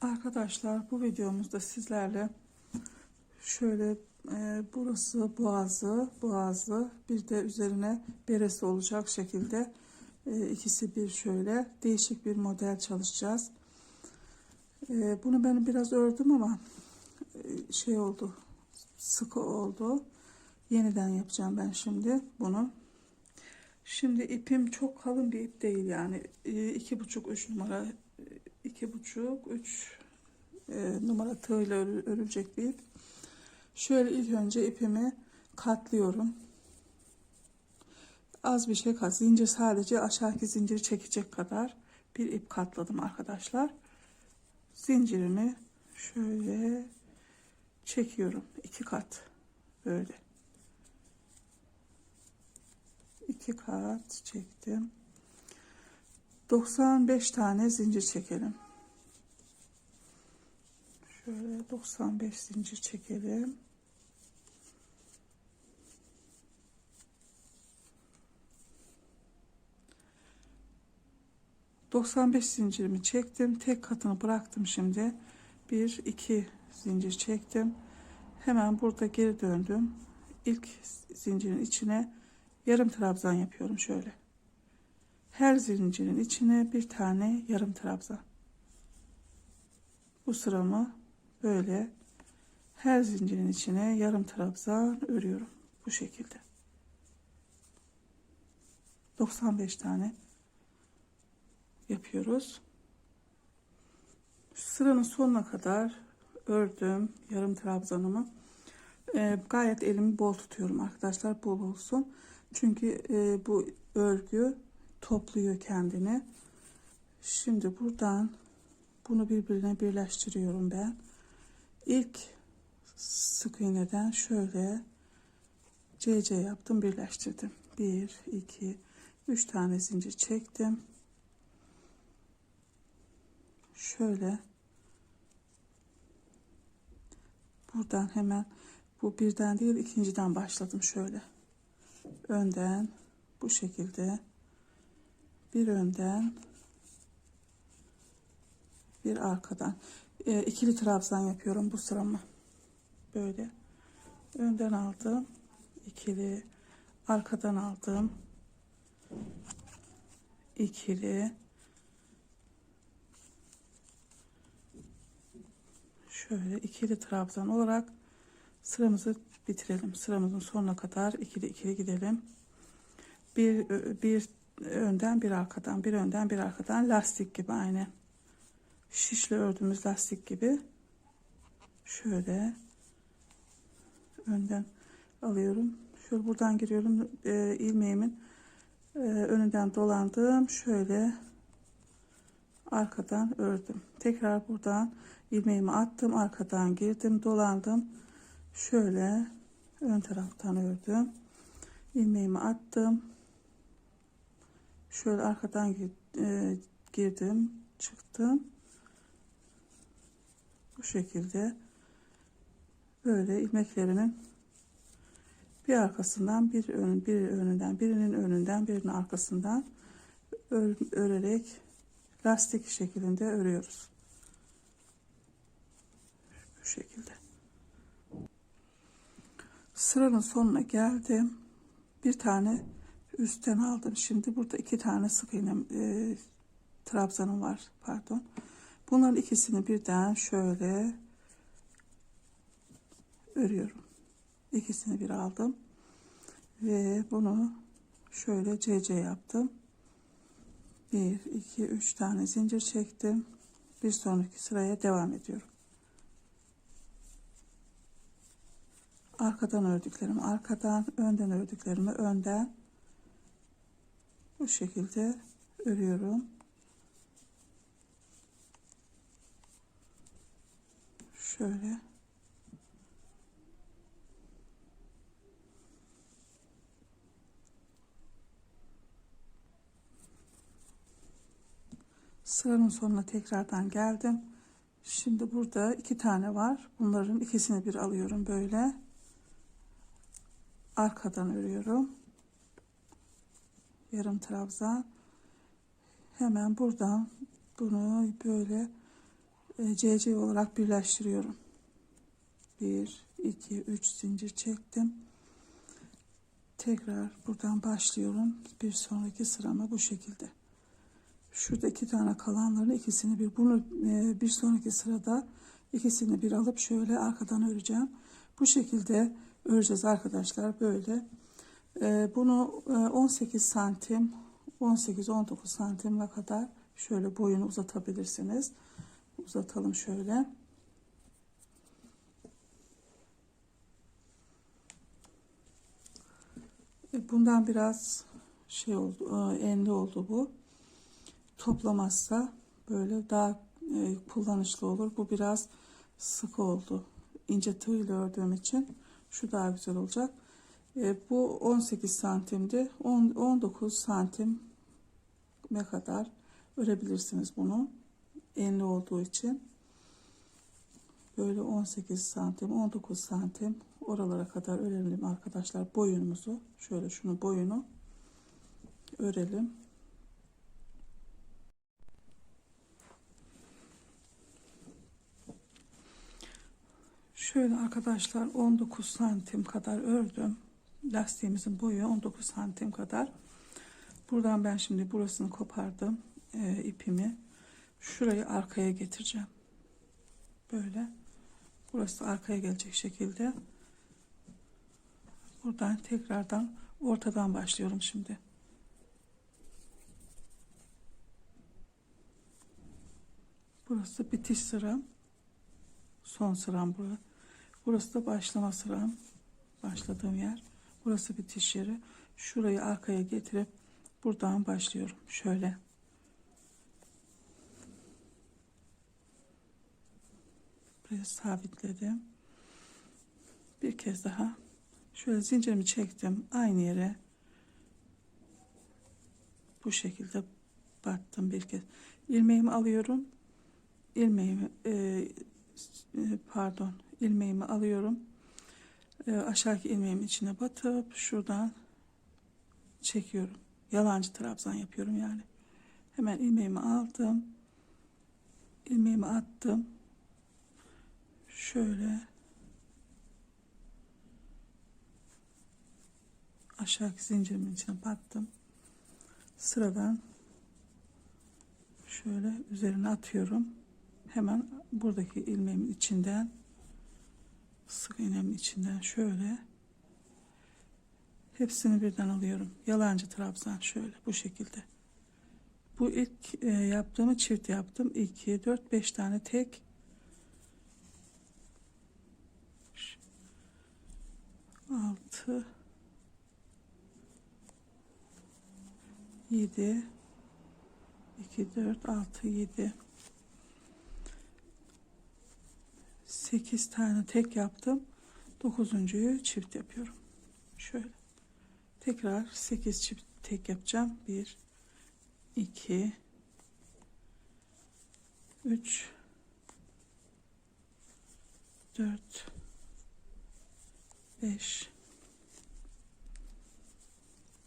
Arkadaşlar bu videomuzda sizlerle şöyle e, burası boğazı, boğazı bir de üzerine beresi olacak şekilde e, ikisi bir şöyle değişik bir model çalışacağız. E, bunu ben biraz ördüm ama e, şey oldu sıkı oldu. Yeniden yapacağım ben şimdi bunu. Şimdi ipim çok kalın bir ip değil yani e, iki buçuk üç numara iki buçuk üç e, numara tığıyla örü- örülecek bir. Şöyle ilk önce ipimi katlıyorum. Az bir şey kat. Zincir sadece aşağıki zinciri çekecek kadar bir ip katladım arkadaşlar. Zincirimi şöyle çekiyorum. iki kat böyle. iki kat çektim. 95 tane zincir çekelim. Şöyle 95 zincir çekelim. ...95 zincirimi çektim. Tek katını bıraktım şimdi. Bir, iki zincir çektim. Hemen burada geri döndüm. İlk zincirin içine yarım trabzan yapıyorum şöyle. Her zincirin içine bir tane yarım trabzan. Bu sıramı böyle her zincirin içine yarım trabzan örüyorum. Bu şekilde. 95 tane yapıyoruz. Sıranın sonuna kadar ördüm yarım trabzanımı. Ee, gayet elimi bol tutuyorum arkadaşlar bol olsun. Çünkü e, bu örgü topluyor kendini. Şimdi buradan bunu birbirine birleştiriyorum ben. İlk sık iğneden şöyle CC yaptım birleştirdim. 1 2 3 tane zincir çektim. Şöyle buradan hemen bu birden değil ikinciden başladım şöyle önden bu şekilde bir önden bir arkadan e, ikili trabzan yapıyorum bu sıramı böyle. Önden aldım. İkili. Arkadan aldım. İkili. Şöyle ikili trabzan olarak sıramızı bitirelim. Sıramızın sonuna kadar ikili ikili gidelim. Bir, bir önden bir arkadan, bir önden bir arkadan. Lastik gibi aynı. Şişle ördüğümüz lastik gibi. Şöyle önden alıyorum. Şöyle buradan giriyorum. E, ilmeğimin e, önünden dolandım. Şöyle arkadan ördüm. Tekrar buradan ilmeğimi attım. Arkadan girdim, dolandım. Şöyle ön taraftan ördüm. ilmeğimi attım. Şöyle arkadan e, girdim, çıktım. Bu şekilde böyle ilmeklerimin bir arkasından bir ön, bir önünden birinin önünden birinin arkasından ör, örerek lastik şeklinde örüyoruz. Bu şekilde. Sıranın sonuna geldim. Bir tane üstten aldım. Şimdi burada iki tane sık iğne e, trabzanım var. Pardon. Bunların ikisini birden şöyle örüyorum. İkisini bir aldım. Ve bunu şöyle CC yaptım. 1, 2, 3 tane zincir çektim. Bir sonraki sıraya devam ediyorum. arkadan ördüklerimi arkadan önden ördüklerimi önden bu şekilde örüyorum şöyle sıranın sonuna tekrardan geldim şimdi burada iki tane var bunların ikisini bir alıyorum böyle arkadan örüyorum. Yarım trabzan. Hemen buradan bunu böyle CC olarak birleştiriyorum. 1 2 3 zincir çektim. Tekrar buradan başlıyorum. Bir sonraki sırama bu şekilde. Şurada iki tane kalanların ikisini bir bunu e, bir sonraki sırada ikisini bir alıp şöyle arkadan öreceğim. Bu şekilde öreceğiz arkadaşlar böyle. E, bunu e, 18 santim 18-19 santime kadar şöyle boyunu uzatabilirsiniz. Uzatalım şöyle. E, Bundan biraz şey oldu, enli oldu bu. Toplamazsa böyle daha e, kullanışlı olur. Bu biraz sıkı oldu. İnce tığ ile ördüğüm için şu daha güzel olacak. E, bu 18 santimdi. 10, 19 santim kadar örebilirsiniz bunu. Enli olduğu için. Böyle 18 santim, 19 santim oralara kadar örelim arkadaşlar boyunumuzu. Şöyle şunu boyunu örelim. Şöyle arkadaşlar 19 santim kadar ördüm. Lastiğimizin boyu 19 santim kadar. Buradan ben şimdi burasını kopardım e, ipimi. Şurayı arkaya getireceğim. Böyle. Burası arkaya gelecek şekilde. Buradan tekrardan ortadan başlıyorum şimdi. Burası bitiş sıram. Son sıram burası. Burası da başlama sıram. Başladığım yer. Burası bitiş yeri. Şurayı arkaya getirip buradan başlıyorum. Şöyle. Buraya sabitledim. Bir kez daha şöyle zincirimi çektim. Aynı yere bu şekilde battım bir kez. ilmeğimi alıyorum. ilmeğimi e, e, pardon ilmeğimi alıyorum. E, aşağıki ilmeğimin içine batıp şuradan çekiyorum. Yalancı trabzan yapıyorum yani. Hemen ilmeğimi aldım. ilmeğimi attım. Şöyle aşağıki zincirimin içine battım. Sıradan şöyle üzerine atıyorum. Hemen buradaki ilmeğimin içinden sık iğnemin içinden şöyle hepsini birden alıyorum. Yalancı trabzan şöyle bu şekilde. Bu ilk e, yaptığımı çift yaptım. 2 4 5 tane tek altı. Yedi. İki dört altı yedi. Sekiz tane tek yaptım. Dokuzuncuyu çift yapıyorum. Şöyle. Tekrar sekiz çift tek yapacağım. Bir iki üç dört 5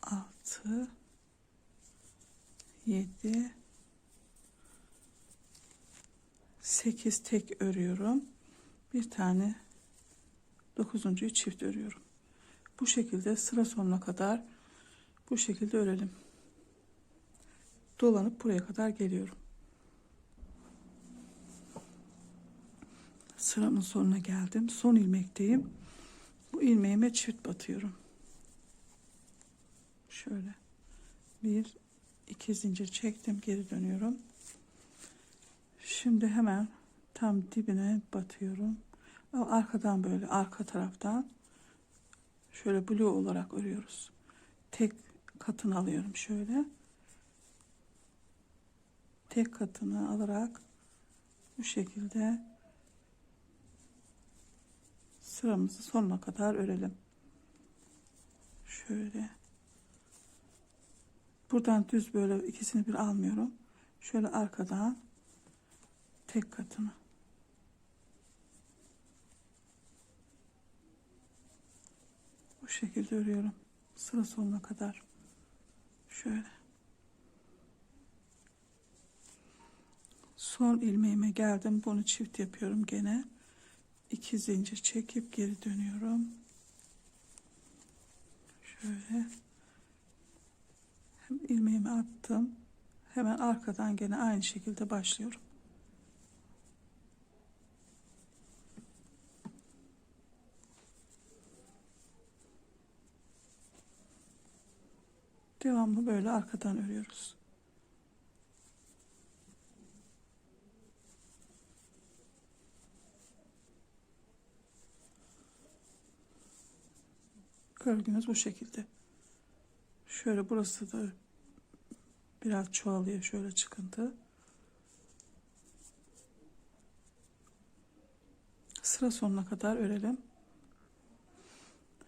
6 7 8 tek örüyorum. Bir tane dokuzuncuyu çift örüyorum. Bu şekilde sıra sonuna kadar bu şekilde örelim. Dolanıp buraya kadar geliyorum. Sıramın sonuna geldim. Son ilmekteyim. Bu ilmeğime çift batıyorum. Şöyle. Bir, iki zincir çektim. Geri dönüyorum. Şimdi hemen tam dibine batıyorum. Arkadan böyle arka taraftan şöyle blue olarak örüyoruz. Tek katını alıyorum şöyle. Tek katını alarak bu şekilde sıramızı sonuna kadar örelim. Şöyle. Buradan düz böyle ikisini bir almıyorum. Şöyle arkadan tek katını. Bu şekilde örüyorum. Sıra sonuna kadar. Şöyle. Son ilmeğime geldim. Bunu çift yapıyorum gene. İki zincir çekip geri dönüyorum. Şöyle. Hem ilmeğimi attım. Hemen arkadan gene aynı şekilde başlıyorum. Devamlı böyle arkadan örüyoruz. Örgümüz bu şekilde. Şöyle burası da biraz çoğalıyor şöyle çıkıntı. Sıra sonuna kadar örelim.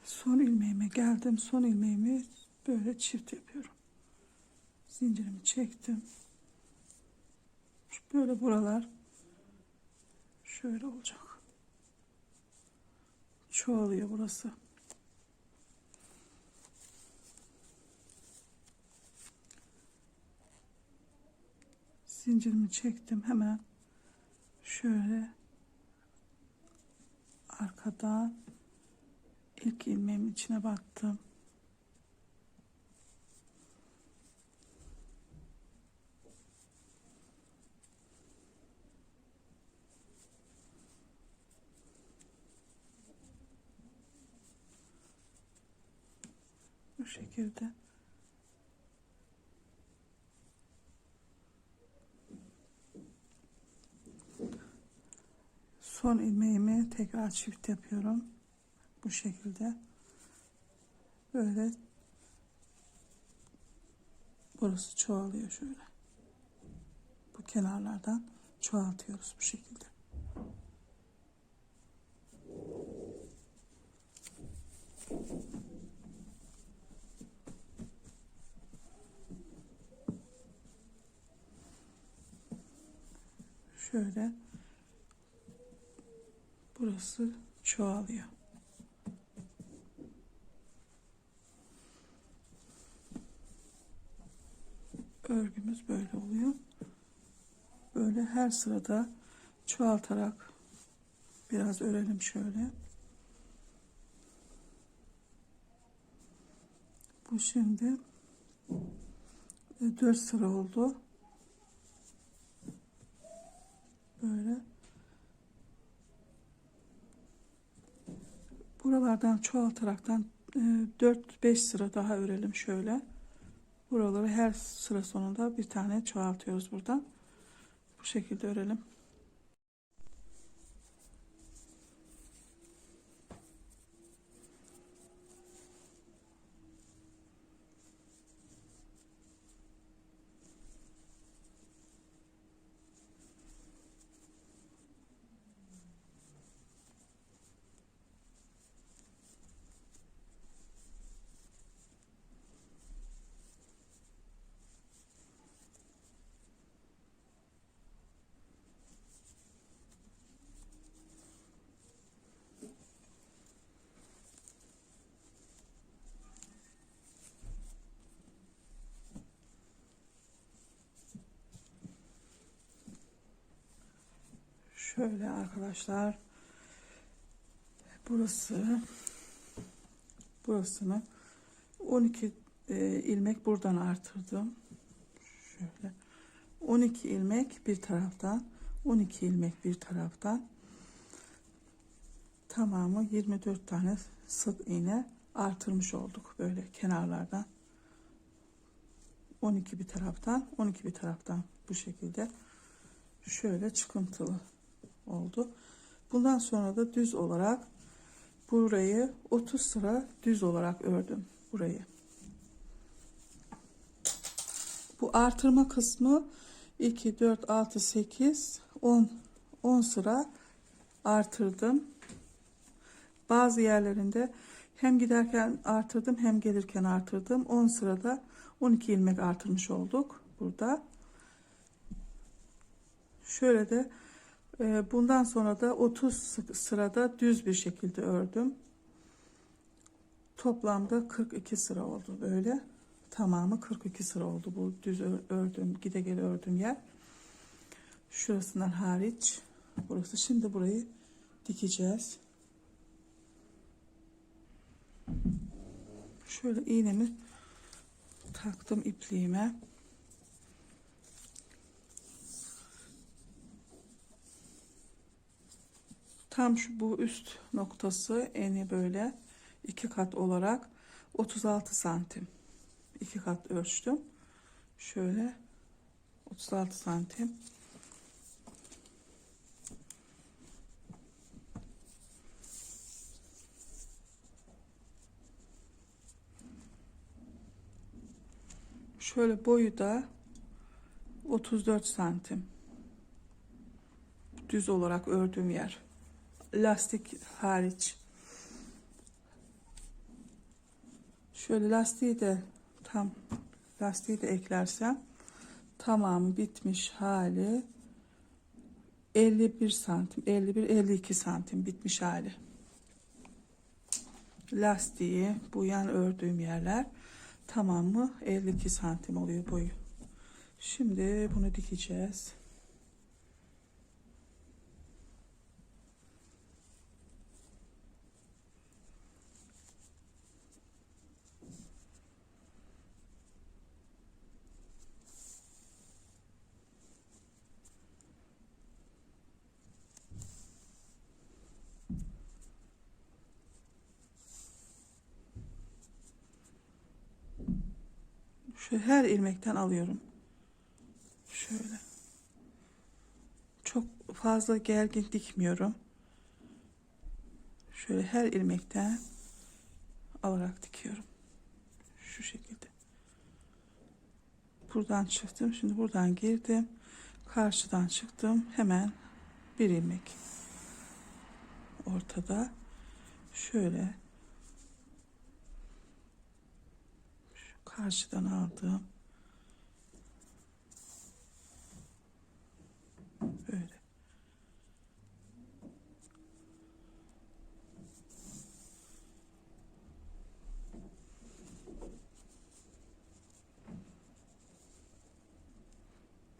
Son ilmeğime geldim. Son ilmeğimi böyle çift yapıyorum. Zincirimi çektim. Böyle buralar şöyle olacak. Çoğalıyor burası. Zincirimi çektim hemen. Şöyle arkadan ilk ilmeğimin içine battım bu şekilde son ilmeğimi tekrar çift yapıyorum. Bu şekilde. Böyle. Burası çoğalıyor şöyle. Bu kenarlardan çoğaltıyoruz bu şekilde. Şöyle burası çoğalıyor. Örgümüz böyle oluyor. Böyle her sırada çoğaltarak biraz örelim şöyle. Bu şimdi 4 sıra oldu. Böyle Buralardan çoğaltaraktan 4-5 sıra daha örelim şöyle. Buraları her sıra sonunda bir tane çoğaltıyoruz buradan. Bu şekilde örelim. Şöyle arkadaşlar. Burası burasını 12 e, ilmek buradan artırdım. Şöyle 12 ilmek bir taraftan 12 ilmek bir taraftan tamamı 24 tane sık iğne artırmış olduk böyle kenarlardan 12 bir taraftan 12 bir taraftan bu şekilde şöyle çıkıntılı oldu. Bundan sonra da düz olarak burayı 30 sıra düz olarak ördüm burayı. Bu artırma kısmı 2 4 6 8 10 10 sıra artırdım. Bazı yerlerinde hem giderken artırdım hem gelirken artırdım. 10 sırada 12 ilmek artırmış olduk burada. Şöyle de bundan sonra da 30 sırada düz bir şekilde ördüm. Toplamda 42 sıra oldu böyle. Tamamı 42 sıra oldu bu düz ördüm, gide gele ördüm yer. Şurasından hariç. Burası. Şimdi burayı dikeceğiz. Şöyle iğnemi taktım ipliğime. Tam şu bu üst noktası eni böyle iki kat olarak 36 santim. iki kat ölçtüm. Şöyle 36 santim. Şöyle boyu da 34 santim. Düz olarak ördüğüm yer. Lastik hariç. Şöyle lastiği de tam lastiği de eklersem tamamı bitmiş hali 51 santim 51 52 santim bitmiş hali. Lastiği bu yan ördüğüm yerler tamamı 52 santim oluyor boyu. Şimdi bunu dikeceğiz Şu her ilmekten alıyorum. Şöyle. Çok fazla gergin dikmiyorum. Şöyle her ilmekten alarak dikiyorum. Şu şekilde. Buradan çıktım. Şimdi buradan girdim. Karşıdan çıktım. Hemen bir ilmek. Ortada. Şöyle karşıdan aldım. Böyle.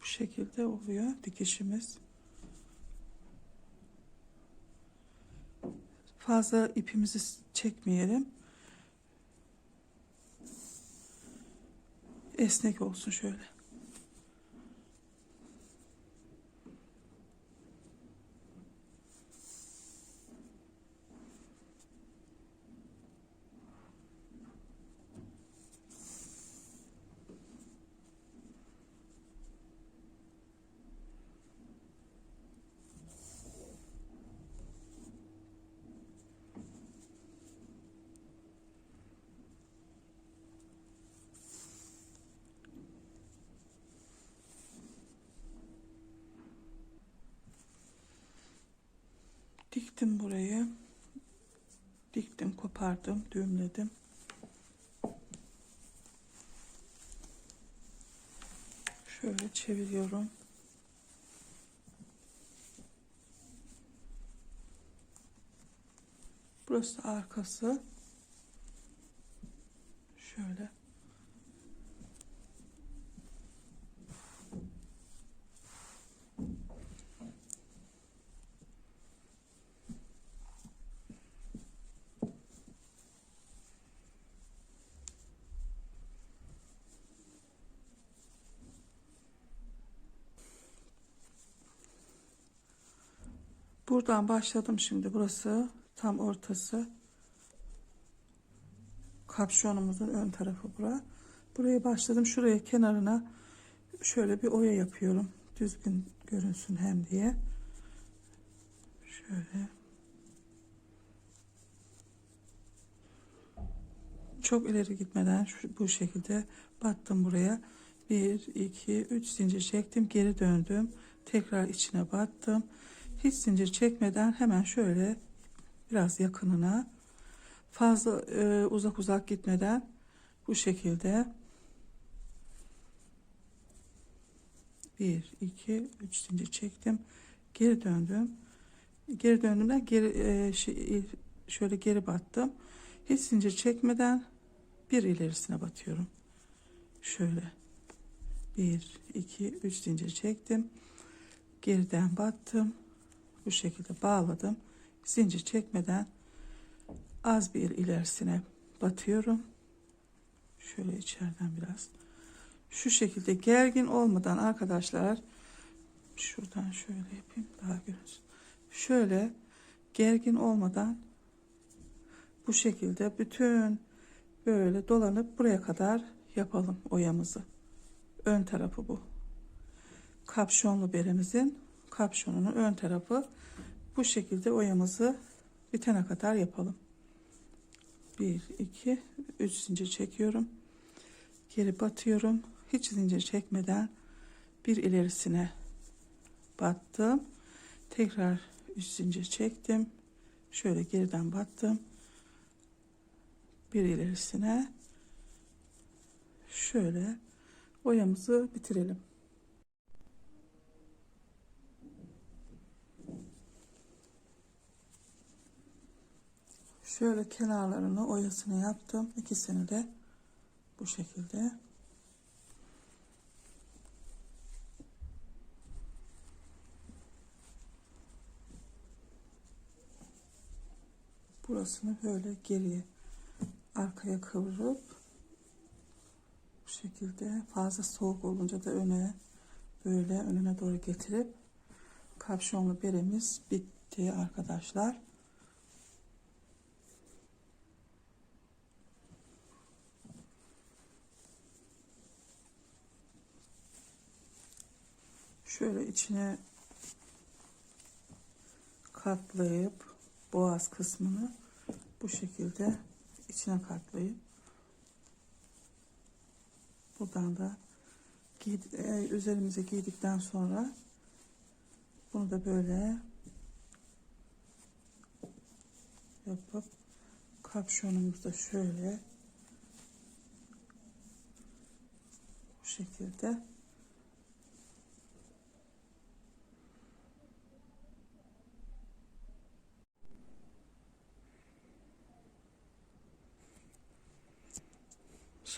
Bu şekilde oluyor dikişimiz. Fazla ipimizi çekmeyelim. Esnek olsun şöyle. Diktim burayı. Diktim, kopardım, düğümledim. Şöyle çeviriyorum. Burası arkası. Şöyle. Buradan başladım şimdi. Burası tam ortası. Kapşonumuzun ön tarafı bura. Buraya başladım. Şuraya kenarına şöyle bir oya yapıyorum. Düzgün görünsün hem diye. Şöyle. Çok ileri gitmeden şu, bu şekilde battım buraya. 1, 2, 3 zincir çektim. Geri döndüm. Tekrar içine battım hiç zincir çekmeden hemen şöyle biraz yakınına fazla e, uzak uzak gitmeden bu şekilde. 1 2 3 zincir çektim. Geri döndüm. Geri döndüğümde geri e, şey, şöyle geri battım. Hiç zincir çekmeden bir ilerisine batıyorum. Şöyle. 1 2 3 zincir çektim. Geriden battım. Bu şekilde bağladım. Zincir çekmeden az bir ilerisine batıyorum. Şöyle içeriden biraz. Şu şekilde gergin olmadan arkadaşlar şuradan şöyle yapayım daha görünsün. Şöyle gergin olmadan bu şekilde bütün böyle dolanıp buraya kadar yapalım oyamızı. Ön tarafı bu. Kapşonlu beremizin kapşonunun ön tarafı bu şekilde oyamızı bitene kadar yapalım. 1 2 3 zincir çekiyorum. Geri batıyorum. Hiç zincir çekmeden bir ilerisine battım. Tekrar 3 zincir çektim. Şöyle geriden battım. Bir ilerisine şöyle oyamızı bitirelim. Şöyle kenarlarını oyasını yaptım. İkisini de bu şekilde. Burasını böyle geriye arkaya kıvırıp bu şekilde fazla soğuk olunca da öne böyle önüne doğru getirip kapşonlu beremiz bitti arkadaşlar. Şöyle içine katlayıp boğaz kısmını bu şekilde içine katlayıp buradan da e, üzerimize giydikten sonra bunu da böyle yapıp kapşonumuzu da şöyle bu şekilde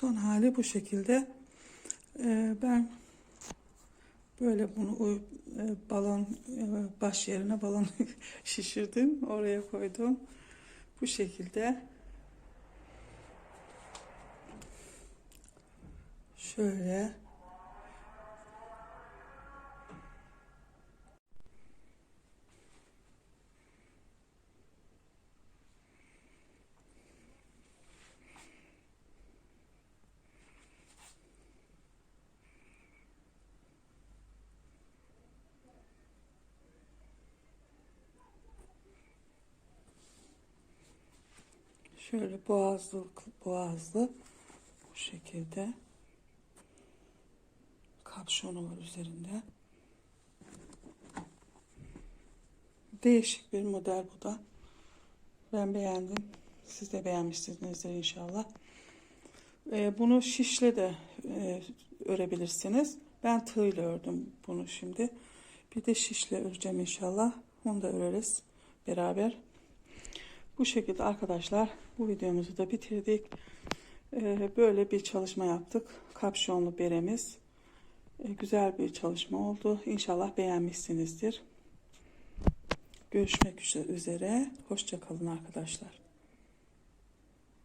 Son hali bu şekilde. Ee, ben böyle bunu e, balon e, baş yerine balon şişirdim. Oraya koydum. Bu şekilde. Şöyle. Şöyle boğazlı boğazlı bu şekilde kapşonu var üzerinde. Değişik bir model bu da. Ben beğendim. Siz de beğenmişsinizdir inşallah. Ee, bunu şişle de e, örebilirsiniz. Ben tığla ördüm bunu şimdi. Bir de şişle öreceğim inşallah. Onu da öreriz beraber. Bu şekilde arkadaşlar bu videomuzu da bitirdik. Ee, böyle bir çalışma yaptık. Kapşonlu beremiz. Ee, güzel bir çalışma oldu. İnşallah beğenmişsinizdir. Görüşmek üzere. Hoşçakalın arkadaşlar.